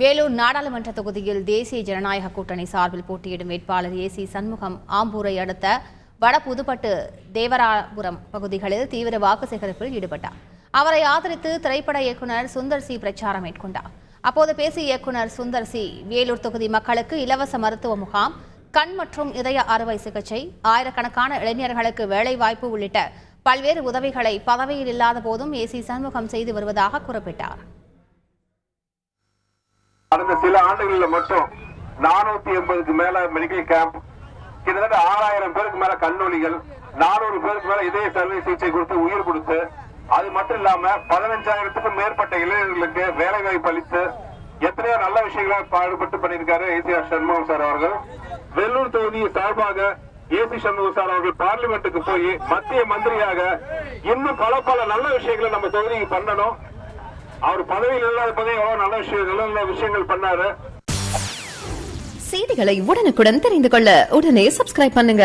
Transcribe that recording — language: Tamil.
வேலூர் நாடாளுமன்ற தொகுதியில் தேசிய ஜனநாயக கூட்டணி சார்பில் போட்டியிடும் வேட்பாளர் ஏசி சண்முகம் ஆம்பூரை அடுத்த வட புதுப்பட்டு தேவராபுரம் பகுதிகளில் தீவிர வாக்கு சேகரிப்பில் ஈடுபட்டார். அவரை ஆதரித்து திரைப்பட இயக்குனர் சுந்தர் சி பிரச்சாரம் மேற்கொண்டார். அப்போது பேசிய இயக்குனர் சுந்தர் சி வேலூர் தொகுதி மக்களுக்கு இலவச மருத்துவ முகாம் கண் மற்றும் இதய அறுவை சிகிச்சை ஆயிரக்கணக்கான இளைஞர்களுக்கு வேலைவாய்ப்பு உள்ளிட்ட பல்வேறு உதவிகளை பதவியில் இல்லாத போதும் ஏசி சண்முகம் செய்து வருவதாக குறிப்பிட்டார். கடந்த சில ஆண்டுகளில் மட்டும் நானூத்தி எண்பதுக்கு மேல மெடிக்கல் கேம்ப் கிட்டத்தட்ட ஆறாயிரம் பேருக்கு மேல கண்ணொலிகள் நானூறு பேருக்கு மேல இதய சர்வை சிகிச்சை கொடுத்து உயிர் கொடுத்து அது மட்டும் இல்லாம பதினஞ்சாயிரத்துக்கும் மேற்பட்ட இளைஞர்களுக்கு வேலை வாய்ப்பு அளித்து எத்தனையோ நல்ல விஷயங்களை பாடுபட்டு பண்ணியிருக்காரு ஏசிஆர் சண்முகம் சார் அவர்கள். வெள்ளூர் தொகுதி சார்பாக ஏசி சண்முகம் சார் அவர்கள் பார்லிமெண்ட்டுக்கு போய் மத்திய மந்திரியாக இன்னும் பல பல நல்ல விஷயங்களை நம்ம தொகுதிக்கு பண்ணணும். அவர் பதவியில் இல்லாத பதவி எவ்வளவு நல்ல விஷயம் நல்ல நல்ல விஷயங்கள் பண்ணாரு. செய்திகளை உடனுக்குடன் தெரிந்து கொள்ள உடனே சப்ஸ்கிரைப் பண்ணுங்க.